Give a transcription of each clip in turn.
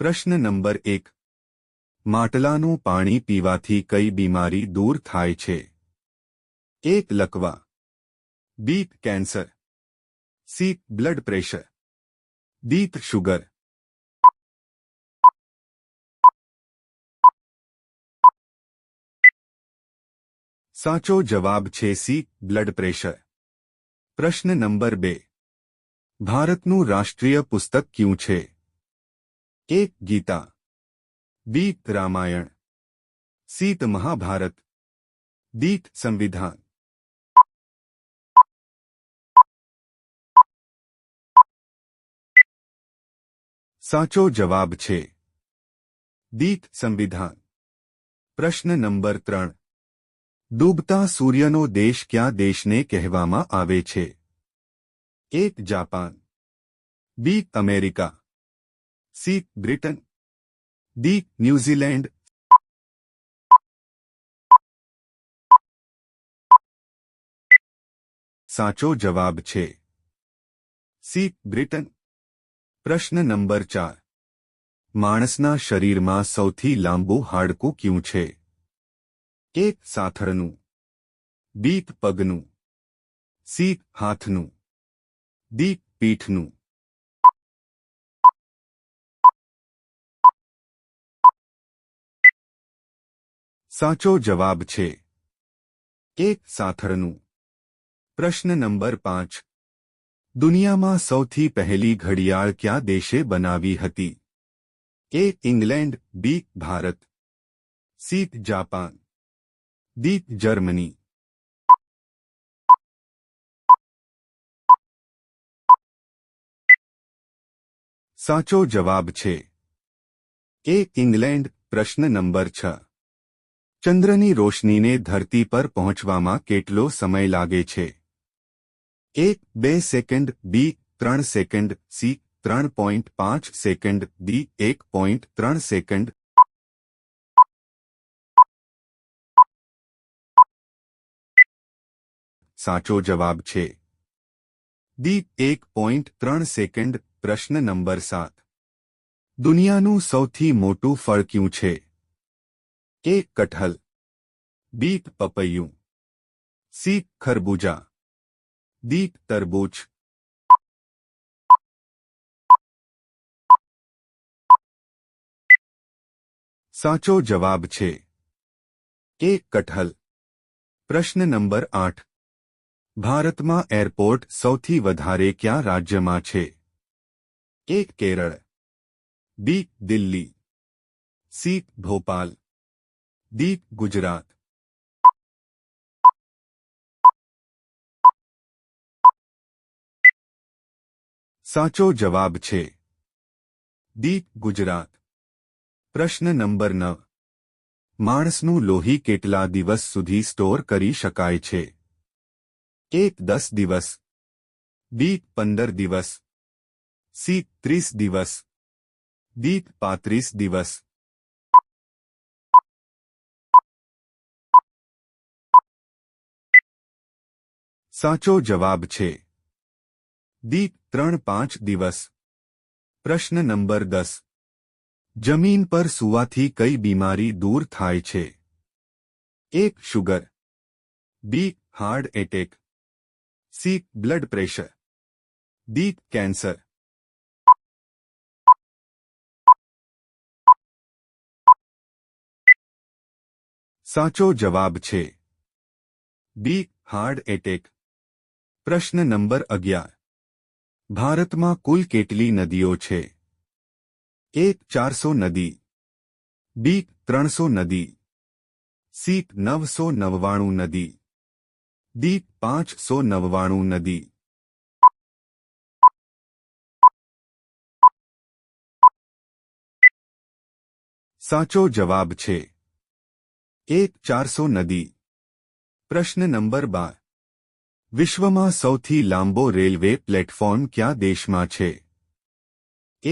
प्रश्न number 1 माटला no पाणी पीवा थी कई बीमारी दूर થાય છે A લકવા B cancer C blood pressure D sugar સાચો જવાબ છે C બ્લડ પ્રેશર પ્રશ્ન નંબર 2 ભારત નું રાષ્ટ્રીય પુસ્તક કયું છે ए गीता बी रामायण सीत महाभारत दीत संविधान साचो जवाब छे दीत संविधान प्रश्न नंबर त्रण डूबता नो देश क्या देश ने कहवामा एक Japan B America C. Britain D. New સાચો જવાબ છે સી બ્રિટન પ્રશ્ન નંબર ચાર માણસના શરીરમાં સૌથી લાંબુ હાડકું ક્યું છે એ સાથળનું બી પગનું સી હાથનું દી પીઠનું साचो जवाब छे एक साथरनु प्रश्न नंबर पांच दुनिया में सौ पहली घड़ियाल क्या देशे बनावी हती ए इंग्लैंड बी भारत सीत जापान दी जर्मनी साचो जवाब छे ए इंग्लैंड प्रश्न नंबर छ ચંદ્રની રોશનીને ધરતી પર પહોંચવામાં કેટલો સમય લાગે છે એક બે સેકન્ડ બી ત્રણ સેકન્ડ સી ત્રણ પોઈન્ટ પાંચ સેકન્ડ બી એક પોઈન્ટ ત્રણ સેકન્ડ સાચો જવાબ છે ડી એક પોઈન્ટ ત્રણ સેકન્ડ પ્રશ્ન નંબર સાત દુનિયાનું સૌથી મોટું ફળ ક્યું છે ए कटहल बी पपयू सी खरबूजा दीक तरबूज साचो जवाब छे ए कटहल प्रश्न नंबर आठ भारत में एरपोर्ट सौथी क्या राज्य में छे A Kerala B Delhi C Bhopal D Gujarat સાચો જવાબ છે દીપ ગુજરાત પ્રશ્ન નંબર નવ માણસનું લોહી કેટલા દિવસ સુધી સ્ટોર કરી શકાય છે એક દસ દિવસ બી પંદર દિવસ સી ત્રીસ દિવસ દી પાંત્રીસ દિવસ साचो जवाब छे दीप त्रण पांच दिवस प्रश्न नंबर दस जमीन पर सुवा थी कई बीमारी दूर थाय छे एक sugar B heart attack C blood pressure D cancer साचो जवाब छे बी हार्ट एटेक પ્રશ્ન નંબર અગિયાર ભારતમાં કુલ કેટલી નદીઓ છે એક ચારસો નદી બી ત્રણસો નદી સી નવસો નવ્વાણું નદી દી પાંચસો નવ્વાણું નદી સાચો જવાબ છે એક ચારસો નદી પ્રશ્ન નંબર બાર विश्व में સૌથી લાંબો રેલવે પ્લેટફોર્મ કયા દેશમાં છે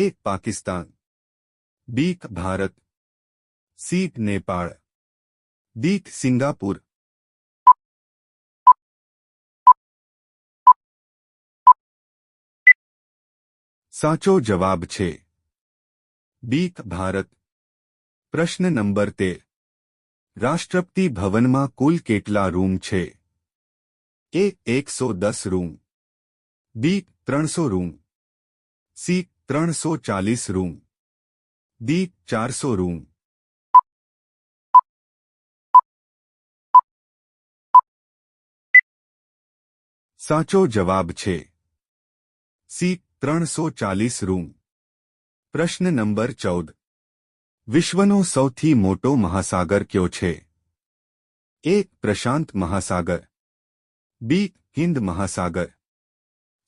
A Pakistan B Bharat C Nepal D Singapore સાચો જવાબ છે બી ભારત પ્રશ્ન નંબર 13 રાષ્ટ્રપતિ ભવનમાં કુલ કેટલા રૂમ છે ए एक सौ दस रूम बी त्रो रूम सी त्रो चालीस रूम डी चार सौ रूम साचो जवाब छे सी त्रण सौ चालीस रूम प्रश्न नंबर चौदह विश्व नो सौ मोटो महासागर क्यों छे? एक प्रशांत महासागर बी हिंद महासागर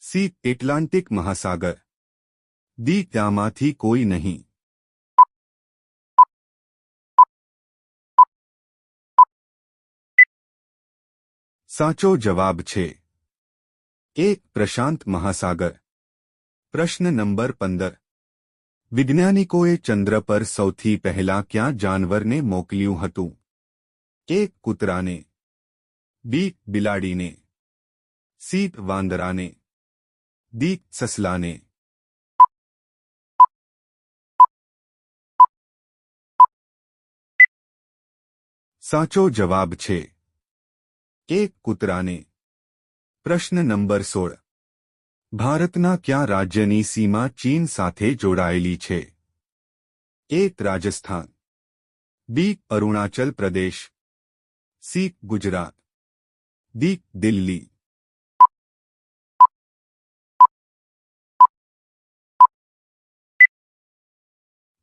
सी एटलांटिक महासागर दी क्या थी कोई नहीं साचो जवाब छे एक प्रशांत महासागर प्रश्न नंबर पंदर विज्ञानिकोए चंद्र पर सौ पहला क्या जानवर ने मोकलू एक कूतरा ने बी बिलाड़ी ने सी वांदरा ने दी ससला ने साचो जवाब छे के कूतरा ने प्रश्न नंबर सोल भारतना क्या राज्य की सीमा चीन साथ जोड़ेली है एक Rajasthan B Arunachal Pradesh C Gujarat D Delhi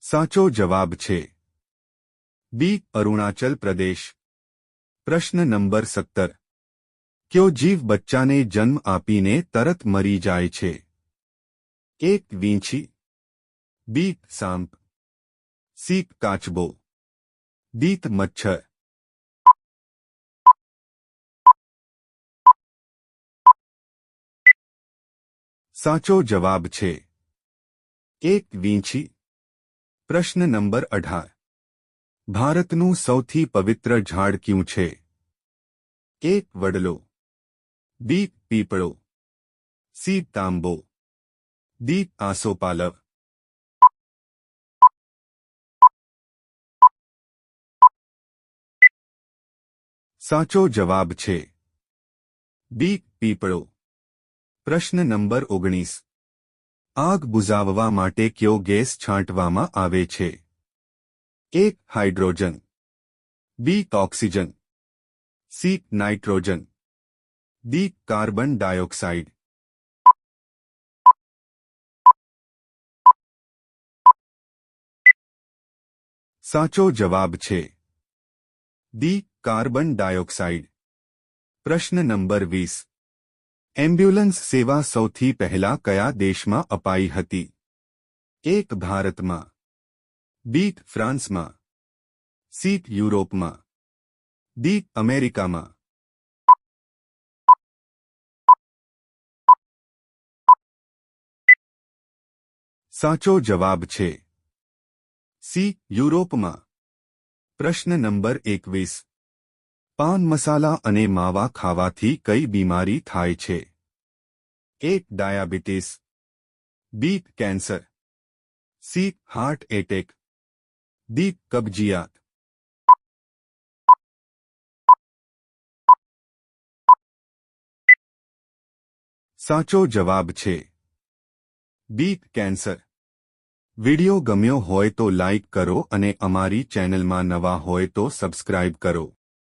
साचो जवाब छे बी अरुणाचल प्रदेश प्रश्न नंबर सत्तर क्यों जीव बच्चा ने जन्म आपीने तरत मरी जाए छे? एक वींची बीत सांप सीप काचबो दीत मच्छर साचो जवाब छे एक विंची प्रश्न नंबर 18 भारत नो સૌથી પવિત્ર ઝાડ ક્યું છે એક વડલો બી પીપળો સી તાંબુ દી આસોપાલવ સાચો જવાબ છે બી પીપળો પ્રશ્ન નંબર ઓગણીસ આગ બુઝાવવા માટે કયો ગેસ છાંટવામાં આવે છે એક hydrogen B oxygen C nitrogen D carbon dioxide સાચો જવાબ છે ડી કાર્બન ડાયોક્સાઇડ પ્રશ્ન નંબર વીસ एम्बुलेंस सेवा સૌથી પਹਿલા કયા દેશમાં અપાઈ હતી A ભારત માં B ફ્રાન્સ માં C યુરોપ માં D અમેરિકા માં સાચો જવાબ છે C યુરોપ માં પ્રશ્ન નંબર 21 પાન મસાલા અને માવા ખાવાથી કઈ બીમારી થાય છે એક diabetes B cancer C heart attack D કબજિયાત સાચો જવાબ છે બીપ કેન્સર વિડિયો ગમ્યો હોય તો લાઇક કરો અને અમારી ચેનલમાં નવા હોય તો સબસ્ક્રાઇબ કરો